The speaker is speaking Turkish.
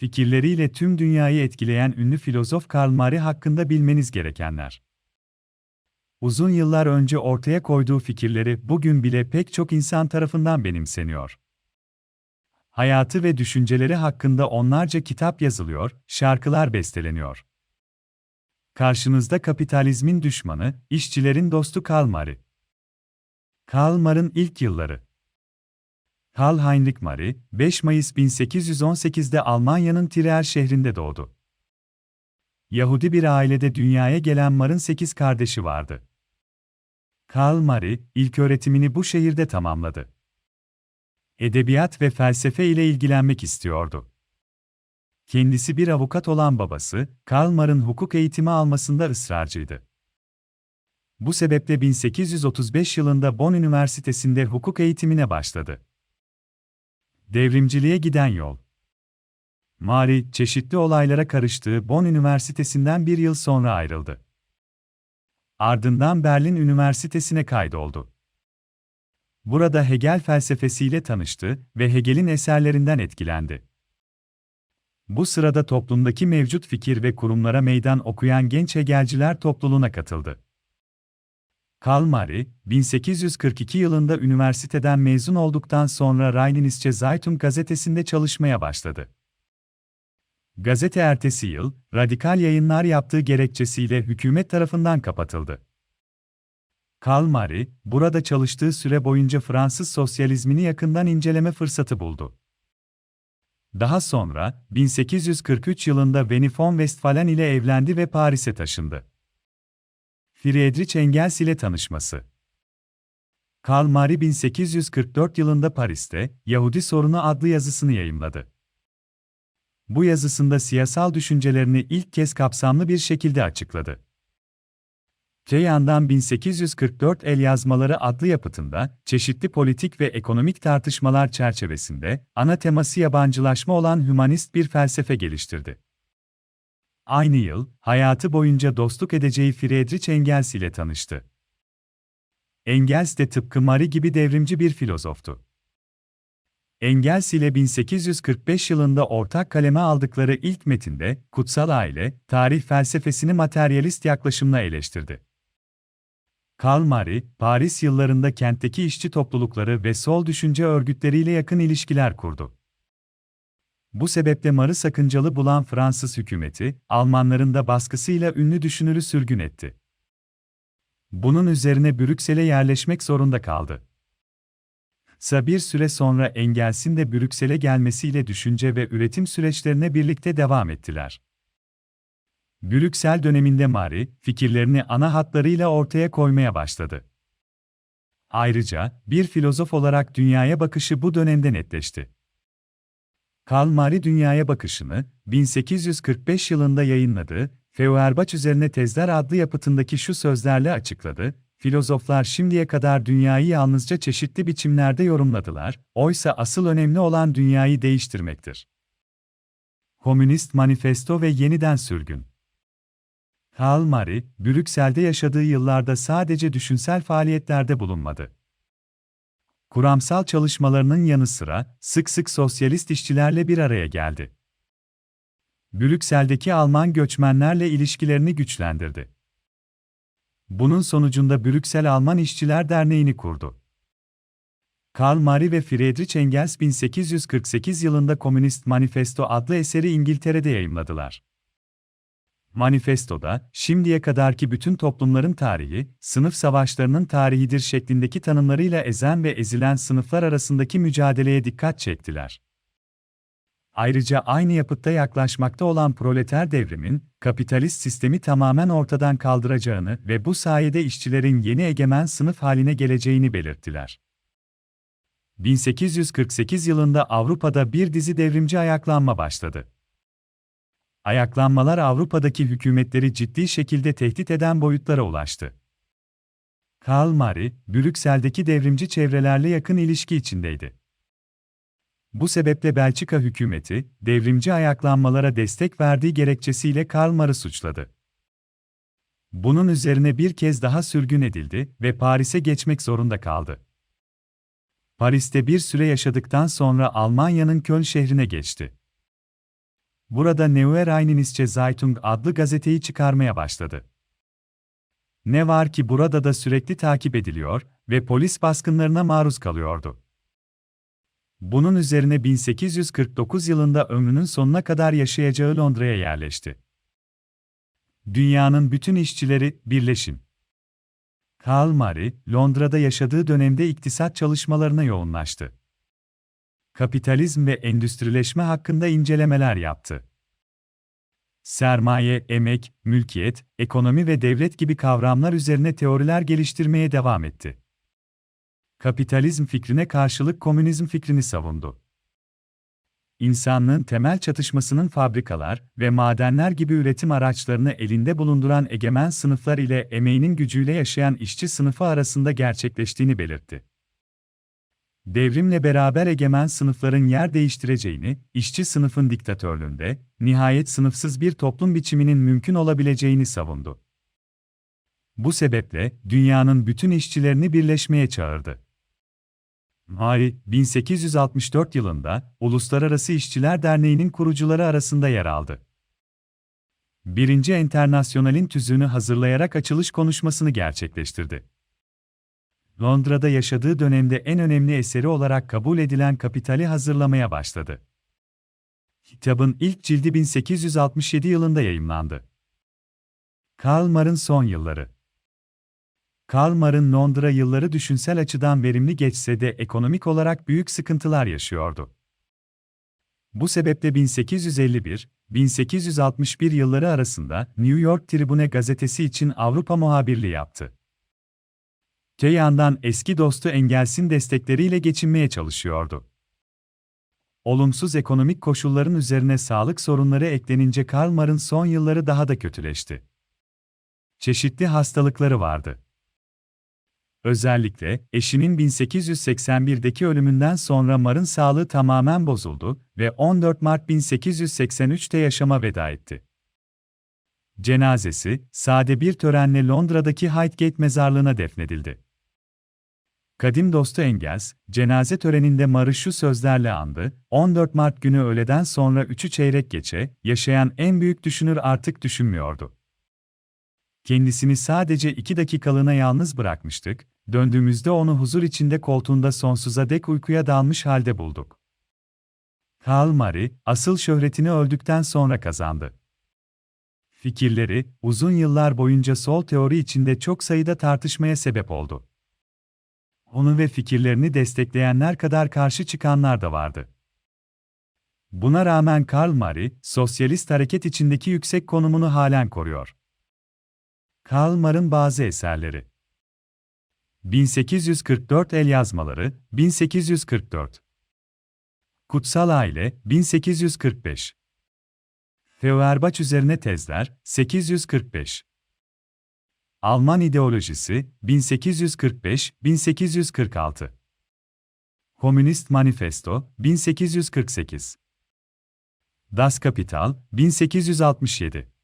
Fikirleriyle tüm dünyayı etkileyen ünlü filozof Karl Marx hakkında bilmeniz gerekenler. Uzun yıllar önce ortaya koyduğu fikirleri bugün bile pek çok insan tarafından benimseniyor. Hayatı ve düşünceleri hakkında onlarca kitap yazılıyor, şarkılar besteleniyor. Karşınızda kapitalizmin düşmanı, işçilerin dostu Karl Marx. Karl Marx'ın ilk yılları Karl Heinrich Marx, 5 Mayıs 1818'de Almanya'nın Trier şehrinde doğdu. Yahudi bir ailede dünyaya gelen Marx'ın 8 kardeşi vardı. Karl Marx, ilk öğretimini bu şehirde tamamladı. Edebiyat ve felsefe ile ilgilenmek istiyordu. Kendisi bir avukat olan babası, Karl Marx'ın hukuk eğitimi almasında ısrarcıydı. Bu sebeple 1835 yılında Bonn Üniversitesi'nde hukuk eğitimine başladı. Devrimciliğe giden yol. Mari, çeşitli olaylara karıştığı Bonn Üniversitesi'nden bir yıl sonra ayrıldı. Ardından Berlin Üniversitesi'ne kaydoldu. Burada Hegel felsefesiyle tanıştı ve Hegel'in eserlerinden etkilendi. Bu sırada toplumdaki mevcut fikir ve kurumlara meydan okuyan genç Hegelciler topluluğuna katıldı. Karl Marx, 1842 yılında üniversiteden mezun olduktan sonra Rheinische Zeitung gazetesinde çalışmaya başladı. Gazete ertesi yıl, radikal yayınlar yaptığı gerekçesiyle hükümet tarafından kapatıldı. Karl Marx, burada çalıştığı süre boyunca Fransız sosyalizmini yakından inceleme fırsatı buldu. Daha sonra, 1843 yılında Winnie von Westphalen ile evlendi ve Paris'e taşındı. Friedrich Engels ile tanışması Karl Marx 1844 yılında Paris'te Yahudi Sorunu adlı yazısını yayımladı. Bu yazısında siyasal düşüncelerini ilk kez kapsamlı bir şekilde açıkladı. Te yandan 1844 El Yazmaları adlı yapıtında, çeşitli politik ve ekonomik tartışmalar çerçevesinde, ana teması yabancılaşma olan hümanist bir felsefe geliştirdi. Aynı yıl, hayatı boyunca dostluk edeceği Friedrich Engels ile tanıştı. Engels de tıpkı Marx gibi devrimci bir filozoftu. Engels ile 1845 yılında ortak kaleme aldıkları ilk metinde, Kutsal Aile, tarih felsefesini materyalist yaklaşımla eleştirdi. Karl Marx, Paris yıllarında kentteki işçi toplulukları ve sol düşünce örgütleriyle yakın ilişkiler kurdu. Bu sebeple Mar'ı sakıncalı bulan Fransız hükümeti, Almanların da baskısıyla ünlü düşünürü sürgün etti. Bunun üzerine Brüksel'e yerleşmek zorunda kaldı. Sa bir süre sonra Engels'in de Brüksel'e gelmesiyle düşünce ve üretim süreçlerine birlikte devam ettiler. Brüksel döneminde Mari, fikirlerini ana hatlarıyla ortaya koymaya başladı. Ayrıca, bir filozof olarak dünyaya bakışı bu dönemde netleşti. Karl Marx dünyaya bakışını, 1845 yılında yayınladığı Feuerbach üzerine tezler adlı yapıtındaki şu sözlerle açıkladı, filozoflar şimdiye kadar dünyayı yalnızca çeşitli biçimlerde yorumladılar, oysa asıl önemli olan dünyayı değiştirmektir. Komünist Manifesto ve Yeniden Sürgün Karl Marx, Brüksel'de yaşadığı yıllarda sadece düşünsel faaliyetlerde bulunmadı. Kuramsal çalışmalarının yanı sıra sık sık sosyalist işçilerle bir araya geldi. Brüksel'deki Alman göçmenlerle ilişkilerini güçlendirdi. Bunun sonucunda Brüksel Alman İşçiler Derneği'ni kurdu. Karl Marx ve Friedrich Engels 1848 yılında Komünist Manifesto adlı eseri İngiltere'de yayımladılar. Manifestoda, şimdiye kadarki bütün toplumların tarihi, sınıf savaşlarının tarihidir şeklindeki tanımlarıyla ezen ve ezilen sınıflar arasındaki mücadeleye dikkat çektiler. Ayrıca aynı yapıtta yaklaşmakta olan proleter devrimin, kapitalist sistemi tamamen ortadan kaldıracağını ve bu sayede işçilerin yeni egemen sınıf haline geleceğini belirttiler. 1848 yılında Avrupa'da bir dizi devrimci ayaklanma başladı. Ayaklanmalar Avrupa'daki hükümetleri ciddi şekilde tehdit eden boyutlara ulaştı. Karl Marx, Brüksel'deki devrimci çevrelerle yakın ilişki içindeydi. Bu sebeple Belçika hükümeti, devrimci ayaklanmalara destek verdiği gerekçesiyle Karl Marx'ı suçladı. Bunun üzerine bir kez daha sürgün edildi ve Paris'e geçmek zorunda kaldı. Paris'te bir süre yaşadıktan sonra Almanya'nın Köln şehrine geçti. Burada Neue Rheinische Zeitung adlı gazeteyi çıkarmaya başladı. Ne var ki burada da sürekli takip ediliyor ve polis baskınlarına maruz kalıyordu. Bunun üzerine 1849 yılında ömrünün sonuna kadar yaşayacağı Londra'ya yerleşti. Dünyanın bütün işçileri birleşin. Karl Murray, Londra'da yaşadığı dönemde iktisat çalışmalarına yoğunlaştı. Kapitalizm ve endüstrileşme hakkında incelemeler yaptı. Sermaye, emek, mülkiyet, ekonomi ve devlet gibi kavramlar üzerine teoriler geliştirmeye devam etti. Kapitalizm fikrine karşılık komünizm fikrini savundu. İnsanlığın temel çatışmasının fabrikalar ve madenler gibi üretim araçlarını elinde bulunduran egemen sınıflar ile emeğinin gücüyle yaşayan işçi sınıfı arasında gerçekleştiğini belirtti. Devrimle beraber egemen sınıfların yer değiştireceğini, işçi sınıfın diktatörlüğünde, nihayet sınıfsız bir toplum biçiminin mümkün olabileceğini savundu. Bu sebeple, dünyanın bütün işçilerini birleşmeye çağırdı. Mari, 1864 yılında, Uluslararası İşçiler Derneği'nin kurucuları arasında yer aldı. Birinci Enternasyonal'in tüzüğünü hazırlayarak açılış konuşmasını gerçekleştirdi. Londra'da yaşadığı dönemde en önemli eseri olarak kabul edilen Kapital'i hazırlamaya başladı. Kitabın ilk cildi 1867 yılında yayımlandı. Karl Marx'ın son yılları Karl Marx'ın Londra yılları düşünsel açıdan verimli geçse de ekonomik olarak büyük sıkıntılar yaşıyordu. Bu sebeple 1851-1861 yılları arasında New York Tribune gazetesi için Avrupa muhabirliği yaptı. Te yandan eski dostu Engels'in destekleriyle geçinmeye çalışıyordu. Olumsuz ekonomik koşulların üzerine sağlık sorunları eklenince Karl Marx'ın son yılları daha da kötüleşti. Çeşitli hastalıkları vardı. Özellikle eşinin 1881'deki ölümünden sonra Mar'ın sağlığı tamamen bozuldu ve 14 Mart 1883'te yaşama veda etti. Cenazesi, sade bir törenle Londra'daki Highgate mezarlığına defnedildi. Kadim dostu Engels, cenaze töreninde Mar'ı şu sözlerle andı, 14 Mart günü öğleden sonra üçü çeyrek geçe, yaşayan en büyük düşünür artık düşünmüyordu. Kendisini sadece iki dakikalığına yalnız bırakmıştık, döndüğümüzde onu huzur içinde koltuğunda sonsuza dek uykuya dalmış halde bulduk. Karl Marx, asıl şöhretini öldükten sonra kazandı. Fikirleri, uzun yıllar boyunca sol teori içinde çok sayıda tartışmaya sebep oldu. Onu ve fikirlerini destekleyenler kadar karşı çıkanlar da vardı. Buna rağmen Karl Marx, sosyalist hareket içindeki yüksek konumunu halen koruyor. Karl Marx'ın bazı eserleri 1844 El yazmaları, 1844 Kutsal Aile, 1845 Feuerbach üzerine tezler, 845 Alman ideolojisi, 1845-1846 Komünist Manifesto, 1848 Das Kapital, 1867